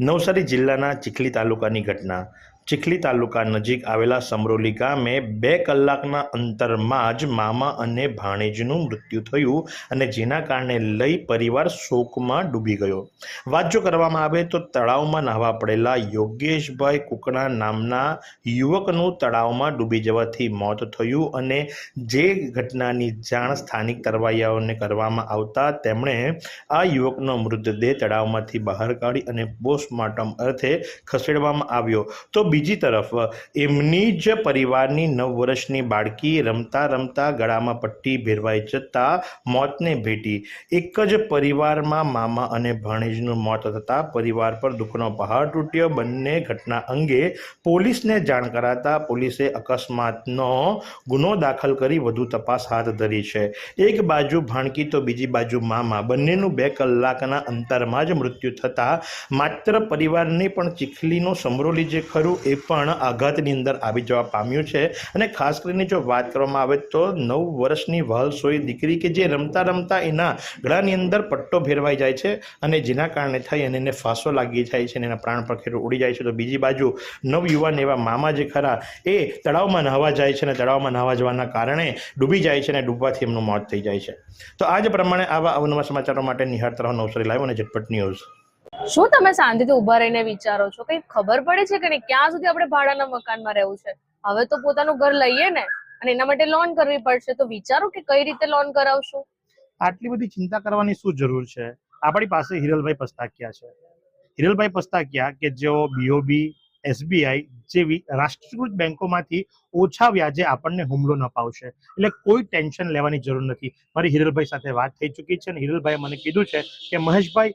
નવસારી જિલ્લાના ચીખલી તાલુકાની ઘટના. ચીખલી તાલુકા નજીક આવેલા સમરોલી ગામે બે કલાકના અંતરમાં જ મામા અને ભાણેજનું મૃત્યુ થયું અને જેના કારણે લઈ પરિવાર શોકમાં ડૂબી ગયો. વાત જો કરવામાં આવે તો તળાવમાં નાહવા પડેલા યોગેશભાઈ કુકણા નામના યુવકનું તળાવમાં ડૂબી જવાથી મોત થયું અને જે ઘટનાની જાણ સ્થાનિક તરવૈયાઓને કરવામાં આવતા તેમણે આ યુવકનો મૃતદેહ તળાવમાંથી બહાર કાઢી અને પોસ્ટમોર્ટમ અર્થે ખસેડવામાં આવ્યો. તો બીજી તરફ, એમની જ પરિવારની નવ વર્ષની બાળકી રમતા રમતા ગળામાં પટ્ટી ભેરવાઈ જતા મોતને ભેટી. એક જ પરિવારમાં મામા અને ભાણેજનું મોત થતાં પરિવાર પર દુઃખનો પહાડ તૂટ્યો. બંને ઘટના અંગે પોલીસને જાણ કરાતા પોલીસે અકસ્માતનો ગુનો દાખલ કરી વધુ તપાસ હાથ ધરી છે. એક બાજુ ભાણકી તો બીજી બાજુ મામા. બંનેનું બે કલાકના અંતરમાં જ મૃત્યુ થતાં માત્ર પરિવારની પણ ચીખલીનો સમરોલી જે ખરું એ પણ આઘાતની અંદર આવી જવા પામ્યું છે. અને ખાસ કરીને જો વાત કરવામાં આવે તો નવ વર્ષની વહલસોઈ દીકરી કે જે રમતા રમતા એના ગળાની અંદર પટ્ટો ભેરવાઈ જાય છે અને જેના કારણે થઈ અને એને ફાંસો લાગી જાય છે અને એના પ્રાણ પખેરો ઉડી જાય છે. તો બીજી બાજુ નવયુવાન એવા મામા જે ખરા એ તળાવમાં નહાવા જાય છે અને તળાવમાં નહાવા જવાના કારણે ડૂબી જાય છે અને ડૂબવાથી એમનું મોત થઈ જાય છે. તો આ જ પ્રમાણે આવા અવનવા સમાચારો માટે નિહાળતા રહો નવસારી લાઈવ અને ઝટપટ ન્યૂઝ. શું તમે શાંતિથી ઊભા રહીને વિચારો છો? કઈ ખબર પડે છે કે નહીં? ક્યાં સુધી આપણે ભાડાના મકાનમાં રહેવું છે? હવે તો પોતાનું ઘર લઈએ ને, અને એના માટે લોન કરવી પડશે. તો વિચારો કે કઈ રીતે લોન કરાવશું? આટલી બધી ચિંતા કરવાની શું જરૂર છે? આપણી પાસે હિરલભાઈ પસ્તાકિયા છે. હિરલભાઈ પસ્તાકિયા કે જેઓ બીઓબી એસબીઆઈ જેવી રાષ્ટ્રીયકૃત બેંકોમાંથી ઓછા વ્યાજે આપણને હુમલો ન અપાવશે એટલે કોઈ ટેન્શન લેવાની જરૂર નથી. મારી હિરલભાઈ સાથે વાત થઈ ચૂકી છે અને હિરલભાઈએ મને કીધું છે કે મહેશભાઈ